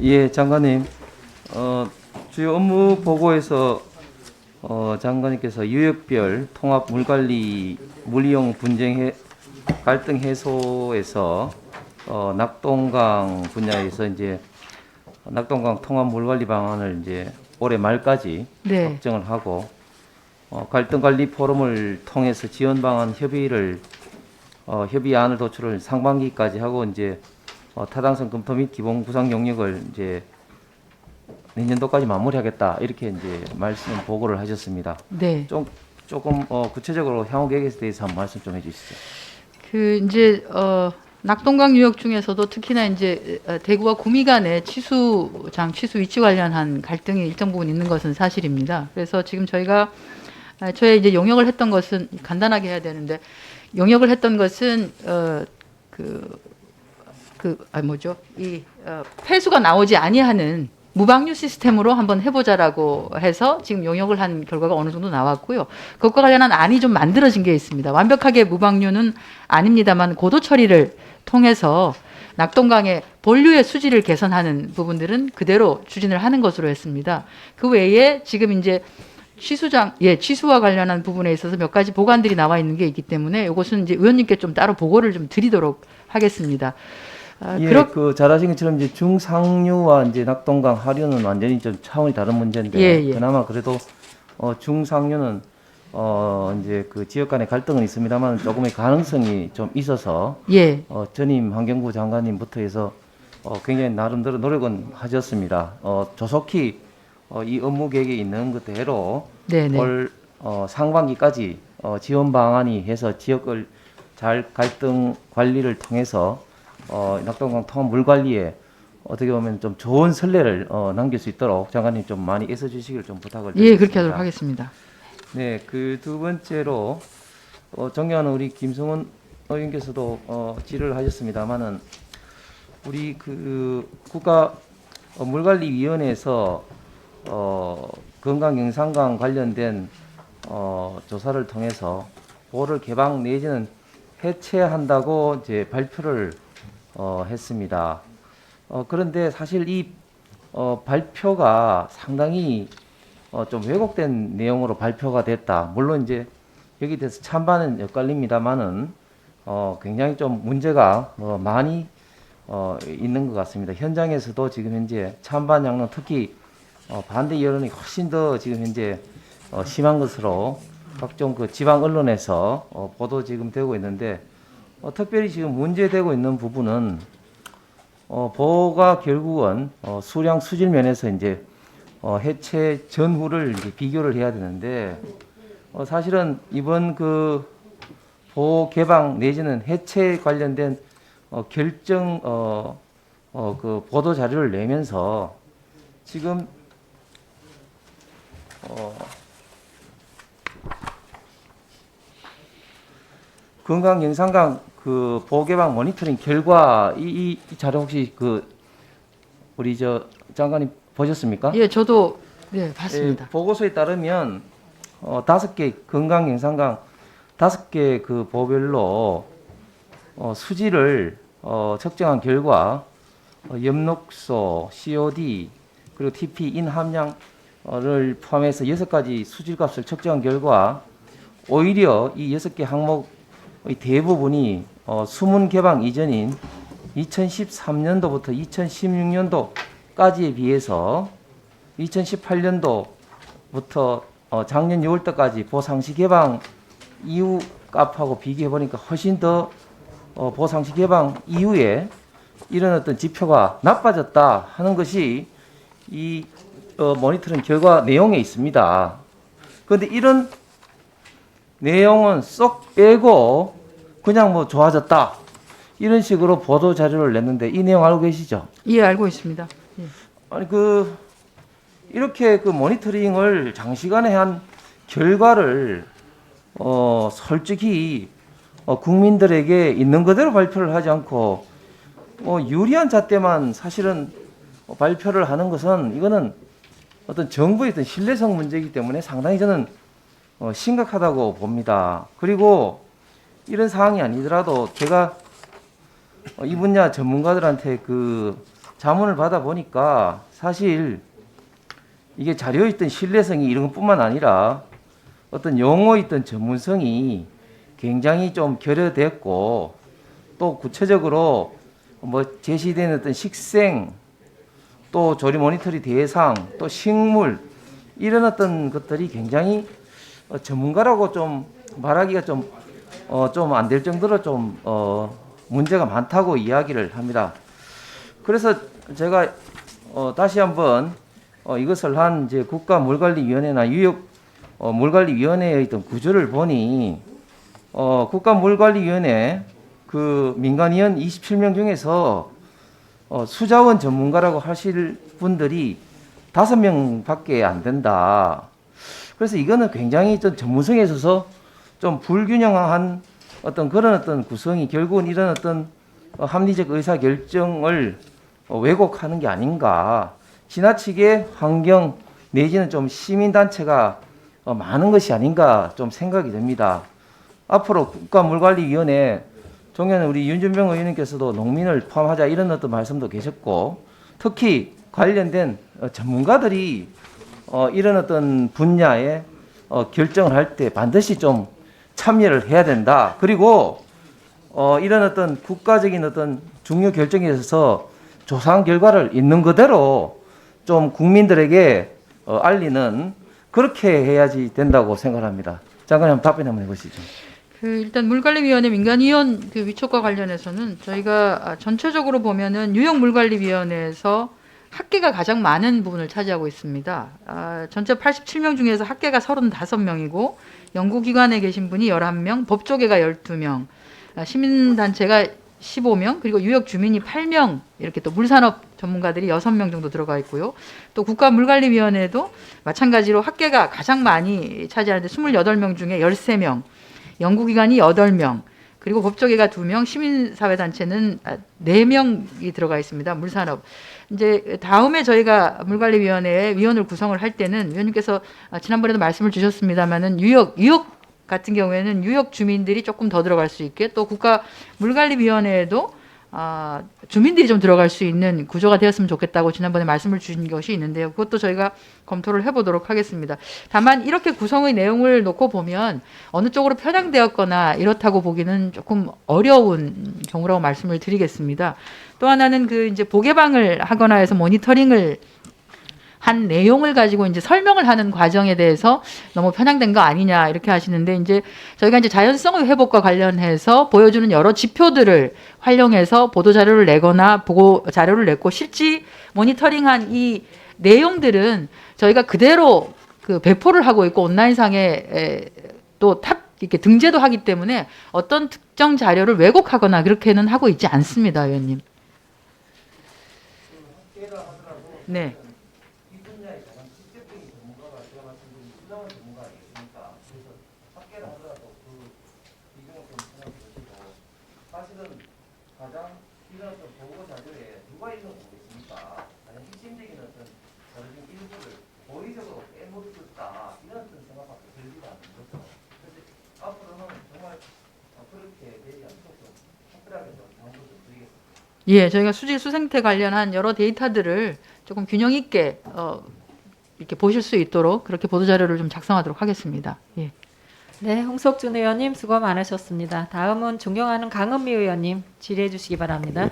예, 장관님. 어, 주요 업무 보고에서 어, 장관님께서 유역별 통합 물관리 물이용 분쟁 해, 갈등 해소에서 어, 낙동강 분야에서 이제 낙동강 통합 물관리 방안을 이제 올해 말까지 네. 확정을 하고 어, 갈등 관리 포럼을 통해서 지원 방안 협의를 어, 협의안을 도출을 상반기까지 하고 이제 어, 타당성 검토 및 기본 구상 용역을 이제 내년도까지 마무리하겠다 이렇게 이제 말씀 보고를 하셨습니다. 네. 좀 조금 어, 구체적으로 향후 계획에 대해서 한번 말씀 좀 해주시죠. 그 이제 어 낙동강 유역 중에서도 특히나 이제 어, 대구와 구미 간의 치수장 치수 위치 관련한 갈등이 일정 부분 있는 것은 사실입니다. 그래서 지금 저희가 아, 저희 이제 용역을 했던 것은 간단하게 해야 되는데 용역을 했던 것은 어 그 그, 아, 뭐죠? 이, 어, 폐수가 나오지 아니하는 무방류 시스템으로 한번 해보자라고 해서 지금 용역을 한 결과가 어느 정도 나왔고요. 그것과 관련한 안이 좀 만들어진 게 있습니다. 완벽하게 무방류는 아닙니다만 고도 처리를 통해서 낙동강의 본류의 수질을 개선하는 부분들은 그대로 추진을 하는 것으로 했습니다. 그 외에 지금 이제 취수장, 예, 취수와 관련한 부분에 있어서 몇 가지 보관들이 나와 있는 게 있기 때문에 이것은 이제 의원님께 좀 따로 보고를 좀 드리도록 하겠습니다. 아, 예, 그렇- 그 잘하신 것처럼 이제 중상류와 이제 낙동강 하류는 완전히 좀 차원이 다른 문제인데 예, 예. 그나마 그래도 어, 중상류는 어, 이제 그 지역 간의 갈등은 있습니다만 조금의 가능성이 좀 있어서 예, 어, 전임 환경부 장관님부터 해서 어, 굉장히 나름대로 노력은 하셨습니다. 어, 조속히 어, 이 업무 계획에 있는 그대로 네네. 올 어, 상반기까지 어, 지원 방안이 해서 지역을 잘 갈등 관리를 통해서 어, 낙동강 통합 물 관리에 어떻게 보면 좀 좋은 선례를 어, 남길 수 있도록 장관님 좀 많이 애써 주시기를 좀 부탁을 예, 그렇게 드리겠습니다. 하도록 하겠습니다. 네, 그 두 번째로 어, 존경하는 우리 김성원 의원께서도 어, 질의를 하셨습니다만은 우리 그 국가 어, 물관리위원회에서 어, 건강 영상과 관련된 어, 조사를 통해서 보호를 개방 내지는 해체한다고 이제 발표를 어, 했습니다. 어, 그런데 사실 이 어, 발표가 상당히 어, 좀 왜곡된 내용으로 발표가 됐다. 물론 이제 여기 대해서 찬반은 엇갈립니다만은 어, 굉장히 좀 문제가 어, 많이 어, 있는 것 같습니다. 현장에서도 지금 현재 찬반 양론 특히 어, 반대 여론이 훨씬 더 지금 현재 어, 심한 것으로 각종 그 지방 언론에서 어, 보도 지금 되고 있는데 어, 특별히 지금 문제되고 있는 부분은 어, 보호가 결국은 어, 수량 수질 면에서 이제 어, 해체 전후를 이제 비교를 해야 되는데 어, 사실은 이번 그 보호 개방 내지는 해체 관련된 어, 결정 어, 어, 그 보도 자료를 내면서 지금 어, 건강 영상강 그 보호 개방 모니터링 결과 이, 이, 이 자료 혹시 그 우리 저 장관님 보셨습니까? 예, 저도 네 봤습니다. 예, 보고서에 따르면 어, 다섯 개 건강 영상강 다섯 개 그 보별로 어, 수질을 어, 측정한 결과 어, 엽록소, COD 그리고 TP 인 함량을 포함해서 여섯 가지 수질값을 측정한 결과 오히려 이 여섯 개 항목의 대부분이 어, 수문 개방 이전인 2013년도부터 2016년도까지에 비해서 2018년도부터 어, 작년 6월달까지 보상시 개방 이후 값하고 비교해 보니까 훨씬 더 어, 보상시 개방 이후에 이런 어떤 지표가 나빠졌다 하는 것이 이 어, 모니터링 결과 내용에 있습니다. 그런데 이런 내용은 쏙 빼고 그냥 뭐 좋아졌다 이런 식으로 보도 자료를 냈는데 이 내용 알고 계시죠? 예, 알고 있습니다. 예. 아니 그 이렇게 그 모니터링을 장시간에 한 결과를 어 솔직히 어 국민들에게 있는 그대로 발표를 하지 않고 어 유리한 잣대만 사실은 어, 발표를 하는 것은 이거는 어떤 정부의 어떤 신뢰성 문제이기 때문에 상당히 저는 어 심각하다고 봅니다. 그리고 이런 상황이 아니더라도 제가 어, 이 분야 전문가들한테 그 자문을 받아 보니까 사실 이게 자료에 있던 신뢰성이 이런 것뿐만 아니라 어떤 용어에 있던 전문성이 굉장히 좀 결여됐고 또 구체적으로 뭐 제시되는 어떤 식생 또 조리 모니터리 대상 또 식물 이런 어떤 것들이 굉장히 어, 전문가라고 좀 말하기가 좀 어, 좀 안 될 정도로 좀 어, 문제가 많다고 이야기를 합니다. 그래서 제가 어, 다시 한번 어, 이것을 한 이제 국가물관리위원회나 유역 어, 물관리위원회의 어떤 구조를 보니 어, 국가물관리위원회 그 민간위원 27명 중에서 어, 수자원 전문가라고 하실 분들이 다섯 명밖에 안 된다. 그래서 이거는 굉장히 좀 전문성에 있어서 좀 불균형한 어떤 그런 어떤 구성이 결국은 이런 어떤 어, 합리적 의사 결정을 어, 왜곡하는 게 아닌가. 지나치게 환경 내지는 좀 시민 단체가 어, 많은 것이 아닌가 좀 생각이 됩니다. 앞으로 국가물관리위원회 종현 우리 윤준병 의원님께서도 농민을 포함하자 이런 어떤 말씀도 계셨고 특히 관련된 어, 전문가들이 어, 이런 어떤 분야에 어, 결정을 할 때 반드시 좀 참여를 해야 된다. 그리고 어, 이런 어떤 국가적인 어떤 중요 결정에 있어서 조사한 결과를 있는 그대로 좀 국민들에게 어, 알리는 그렇게 해야지 된다고 생각합니다. 장관님 한번 답변 한번 해보시죠. 그 일단 물관리위원회 민간위원 그 위촉과 관련해서는 저희가 아, 전체적으로 보면은 뉴욕 물관리위원회에서 학계가 가장 많은 부분을 차지하고 있습니다. 아, 전체 87명 중에서 학계가 35명이고 연구기관에 계신 분이 11명, 법조계가 12명, 아, 시민단체가 15명, 그리고 유역 주민이 8명, 이렇게 또 물산업 전문가들이 6명 정도 들어가 있고요. 또 국가물관리위원회도 마찬가지로 학계가 가장 많이 차지하는데 28명 중에 13명, 연구기관이 8명, 그리고 법조계가 2명, 시민사회단체는 4명이 들어가 있습니다. 물산업. 이제 다음에 저희가 물관리위원회에 위원을 구성을 할 때는 위원님께서 아, 지난번에도 말씀을 주셨습니다마는 유역, 유역 같은 경우에는 유역 주민들이 조금 더 들어갈 수 있게 또 국가 물관리위원회에도 아, 주민들이 좀 들어갈 수 있는 구조가 되었으면 좋겠다고 지난번에 말씀을 주신 것이 있는데요. 그것도 저희가 검토를 해보도록 하겠습니다. 다만 이렇게 구성의 내용을 놓고 보면 어느 쪽으로 편향되었거나 이렇다고 보기는 조금 어려운 경우라고 말씀을 드리겠습니다. 또 하나는 그 이제 보개방을 하거나 해서 모니터링을 한 내용을 가지고 이제 설명을 하는 과정에 대해서 너무 편향된 거 아니냐 이렇게 하시는데 이제 저희가 이제 자연성의 회복과 관련해서 보여주는 여러 지표들을 활용해서 보도 자료를 내거나 보고 자료를 냈고 실제 모니터링한 이 내용들은 저희가 그대로 그 배포를 하고 있고 온라인상에 또탑 이렇게 등재도 하기 때문에 어떤 특정 자료를 왜곡하거나 그렇게는 하고 있지 않습니다, 의원님. 네. 이 분야에 가장 직접적인 전문가가 제가 말씀드린 수자원 전문가 아니겠습니까? 그래서 학계를 하더라도 그 비중을 좀 생각해보시고 사실은 가장 이런 어떤 보고 자료에 누가 거 모르겠습니까? 가장 핵심적인 어떤 자료 중 일부를 고의적으로 빼먹었다 이런 어떤 생각밖에 들지가 않는 거죠. 그래서 앞으로는 정말 어, 그렇게 되지 않도록 좀 특별하게 좀 당부 좀 드리겠습니다. 예, 저희가 수질 수생태 관련한 여러 데이터들을 조금 균형 있게 어, 이렇게 보실 수 있도록 그렇게 보도 자료를 좀 작성하도록 하겠습니다. 예. 네, 홍석준 의원님 수고 많으셨습니다. 다음은 존경하는 강은미 의원님 질의해 주시기 바랍니다.